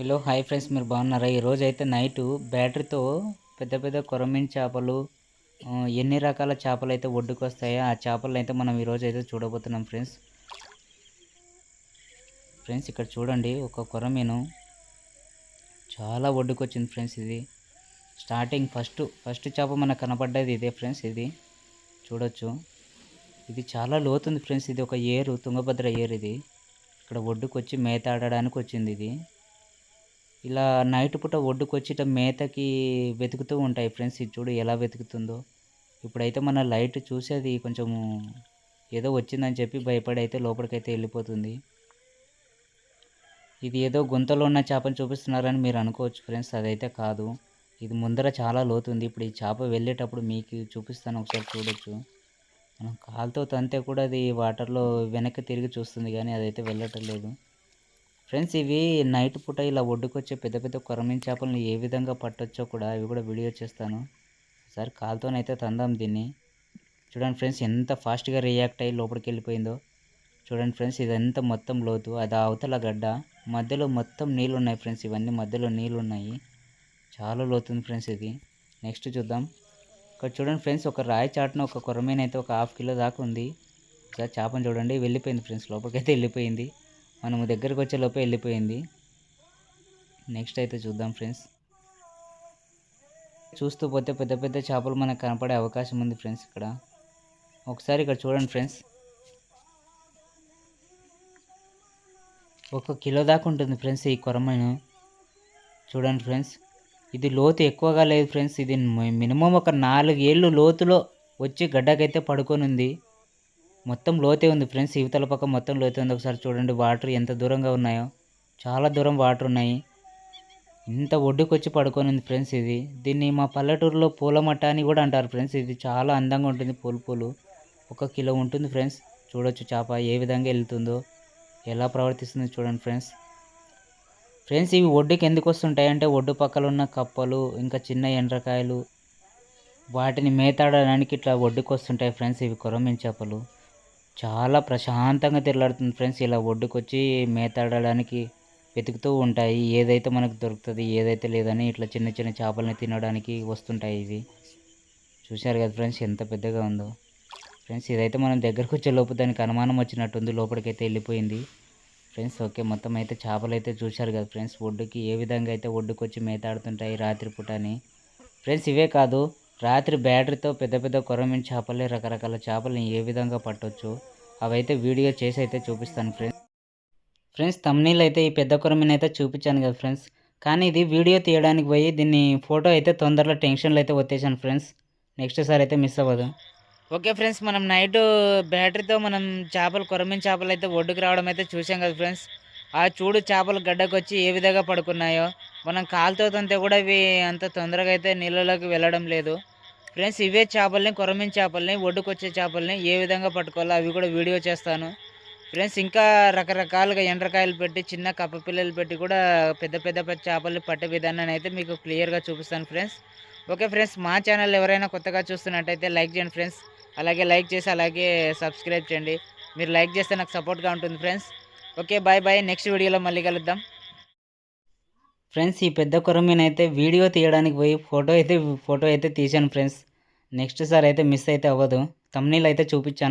Hello hi friends మీరు బాగున్నారా? ఈరోజు అయితే నైటు బ్యాటరీతో పెద్ద పెద్ద కొరమీన్ చేపలు ఎన్ని రకాల చేపలు అయితే ఒడ్డుకు వస్తాయో ఆ చేపలు అయితే మనం ఈరోజు అయితే చూడబోతున్నాం ఫ్రెండ్స్ ఫ్రెండ్స్ ఇక్కడ చూడండి ఒక కొరమీను చాలా ఒడ్డుకు వచ్చింది ఫ్రెండ్స్ ఇది. స్టార్టింగ్ ఫస్ట్ ఫస్ట్ చేప మనకు కనపడ్డది ఇదే ఫ్రెండ్స్ ఇది. చూడొచ్చు. ఇది చాలా లోతుంది ఫ్రెండ్స్ ఇది ఒక ఏరు తుంగభద్ర ఏరు ఇది. ఇక్కడ ఒడ్డుకు వచ్చి మేత ఆడడానికి వచ్చింది ఇది. ఇలా నైట్ పూట ఒడ్డుకు ఇట్లా మేతకి వెతుకుతూ ఉంటాయి ఫ్రెండ్స్. ఇది చూడు ఎలా వెతుకుతుందో. ఇప్పుడైతే మన లైట్ చూసి అది కొంచెం ఏదో వచ్చిందని చెప్పి భయపడి అయితే లోపలికైతే వెళ్ళిపోతుంది. ఇది ఏదో గుంతలో ఉన్న చేపను చూపిస్తున్నారని మీరు అనుకోవచ్చు ఫ్రెండ్స్. అదైతే కాదు. ఇది ముందర చాలా లోతుంది ఇప్పుడు ఈ చేప వెళ్ళేటప్పుడు మీకు చూపిస్తాను ఒకసారి చూడొచ్చు. మనం కాలుతో తంతే కూడా అది వాటర్లో వెనక్కి తిరిగి చూస్తుంది కానీ అదైతే వెళ్ళటం లేదు. ఫ్రెండ్స్ ఇవి నైట్ పూట ఇలా ఒడ్డుకొచ్చే పెద్ద పెద్ద కొరమీన్ చేపలను ఏ విధంగా పట్టొచ్చో కూడా అవి కూడా వీడియో చేస్తాను. సార్ కాలుతోనైతే తందాం దీన్ని. చూడండి ఫ్రెండ్స్ ఎంత ఫాస్ట్గా రియాక్ట్ అయ్యి లోపలికి వెళ్ళిపోయిందో. చూడండి ఫ్రెండ్స్ ఇదంతా మొత్తం లోతు అది అవతల గడ్డ. మధ్యలో మొత్తం నీళ్ళు ఉన్నాయి ఫ్రెండ్స్ ఇవన్నీ మధ్యలో నీళ్ళు ఉన్నాయి చాలా లోతుంది ఫ్రెండ్స్ ఇది. నెక్స్ట్ చూద్దాం. ఇక్కడ చూడండి ఫ్రెండ్స్ ఒక రాయి చాటున ఒక కొరమీన అయితే ఒక హాఫ్ కిలో దాకా ఉంది. సార్ చేపను చూడండి వెళ్ళిపోయింది ఫ్రెండ్స్ లోపలికైతే వెళ్ళిపోయింది. మనము దగ్గరకు వచ్చే లోపే వెళ్ళిపోయింది. నెక్స్ట్ అయితే చూద్దాం ఫ్రెండ్స్ చూస్తూ పోతే పెద్ద పెద్ద చేపలు మనకు కనపడే అవకాశం ఉంది ఫ్రెండ్స్ ఇక్కడ. ఒకసారి ఇక్కడ చూడండి ఫ్రెండ్స్ ఒక కిలో దాకా ఉంటుంది ఫ్రెండ్స్ ఈ కొరమైన. చూడండి ఫ్రెండ్స్ ఇది లోతు ఎక్కువగా లేదు ఫ్రెండ్స్ ఇది మినిమం ఒక నాలుగు ఏళ్ళు లోతులో వచ్చి గడ్డకైతే పడుకొని ఉంది. మొత్తం లోతే ఉంది ఫ్రెండ్స్. ఇవతల పక్క మొత్తం లోతే ఉంది. ఒకసారి చూడండి వాటర్ ఎంత దూరంగా ఉన్నాయో. చాలా దూరం వాటర్ ఉన్నాయి. ఇంత ఒడ్డుకు వచ్చి పడుకొని ఉంది ఫ్రెండ్స్ ఇది. దీన్ని మా పల్లెటూరులో పూలమట్ట అని కూడా అంటారు ఫ్రెండ్స్. ఇది చాలా అందంగా ఉంటుంది పూలు పూలు. ఒక కిలో ఉంటుంది ఫ్రెండ్స్. చూడొచ్చు చేప ఏ విధంగా వెళ్తుందో ఎలా ప్రవర్తిస్తుందో చూడండి ఫ్రెండ్స్. ఫ్రెండ్స్ ఇవి ఒడ్డుకి ఎందుకు వస్తుంటాయి అంటే ఒడ్డు పక్కల ఉన్న కప్పలు ఇంకా చిన్న ఎండ్రకాయలు వాటిని మేతాడడానికి ఇట్లా ఒడ్డుకు వస్తుంటాయి ఫ్రెండ్స్ ఇవి కొరమీన్ చేపలు. చాలా ప్రశాంతంగా తిరలాడుతుంది ఫ్రెండ్స్. ఇలా ఒడ్డుకొచ్చి మేతాడడానికి వెతుకుతూ ఉంటాయి. ఏదైతే మనకు దొరుకుతుంది ఏదైతే లేదని ఇట్లా చిన్న చిన్న చేపలని తినడానికి వస్తుంటాయి ఇవి. చూశారు కదా ఫ్రెండ్స్ ఎంత పెద్దగా ఉందో. ఫ్రెండ్స్ ఇదైతే మనం దగ్గరకు వచ్చే లోపు దానికి అనుమానం వచ్చినట్టుంది. లోపలికైతే వెళ్ళిపోయింది. ఫ్రెండ్స్ ఓకే మొత్తం అయితే చేపలు అయితే చూశారు కదా ఫ్రెండ్స్. ఒడ్డుకి ఏ విధంగా అయితే ఒడ్డుకు వచ్చి మేతాడుతుంటాయి రాత్రిపూట అని ఫ్రెండ్స్ ఇవే కాదు రాత్రి బ్యాటరీతో పెద్ద పెద్ద కొరమీన్ చేపలే రకరకాల చేపలని ఏ విధంగా పట్టొచ్చు? అవైతే వీడియో చేసి అయితే చూపిస్తాను ఫ్రెండ్స్. ఫ్రెండ్స్ తమ్నీళ్ళు అయితే ఈ పెద్ద కొరమీన్ అయితే చూపించాను కదా ఫ్రెండ్స్. కానీ ఇది వీడియో తీయడానికి పోయి దీన్ని ఫోటో అయితే తొందరలో టెన్షన్లో అయితే వచ్చేసాను ఫ్రెండ్స్. నెక్స్ట్ సార్ అయితే మిస్ అవ్వదు. ఓకే ఫ్రెండ్స్ మనం నైట్ బ్యాటరీతో మనం చేపలు కొరమీన్ చేపలు అయితే ఒడ్డుకు రావడం అయితే చూసాం కదా ఫ్రెండ్స్. ఆ చూడు చేపలు గడ్డకొచ్చి ఏ విధంగా పడుకున్నాయో. మనం కాలుతో తంతే కూడా ఇవి అంత తొందరగా అయితే నీళ్ళలోకి వెళ్ళడం లేదు. ఫ్రెండ్స్ ఇవే చేపల్ని కొరమిన చేపల్ని ఒడ్డుకొచ్చే చేపల్ని ఏ విధంగా పట్టుకోవాలో అవి కూడా వీడియో చేస్తాను. ఫ్రెండ్స్ ఇంకా రకరకాలుగా ఎండ్రకాయలు పెట్టి చిన్న కప్ప పిల్లలు పెట్టి కూడా పెద్ద పెద్ద పెద్ద చేపలు పట్టే విధానాన్ని అయితే మీకు క్లియర్గా చూపిస్తాను ఫ్రెండ్స్. ఓకే ఫ్రెండ్స్ మా ఛానల్ ఎవరైనా కొత్తగా చూస్తున్నట్టయితే లైక్ చేయండి ఫ్రెండ్స్. అలాగే లైక్ చేసి అలాగే సబ్స్క్రైబ్ చేయండి. మీరు లైక్ చేస్తే నాకు సపోర్ట్గా ఉంటుంది friends. Okay bye bye next వీడియోలో మళ్ళీ కలుద్దాం. ఫ్రెండ్స్ ఈ పెద్ద కొరమీన్ అయితే వీడియో తీయడానికి పోయి ఫోటో అయితే ఫోటో అయితే తీశాను ఫ్రెండ్స్ నెక్స్ట్ సార్ అయితే మిస్ అయితే అవ్వదు. తమ్నీళ్ళు అయితే చూపించాను.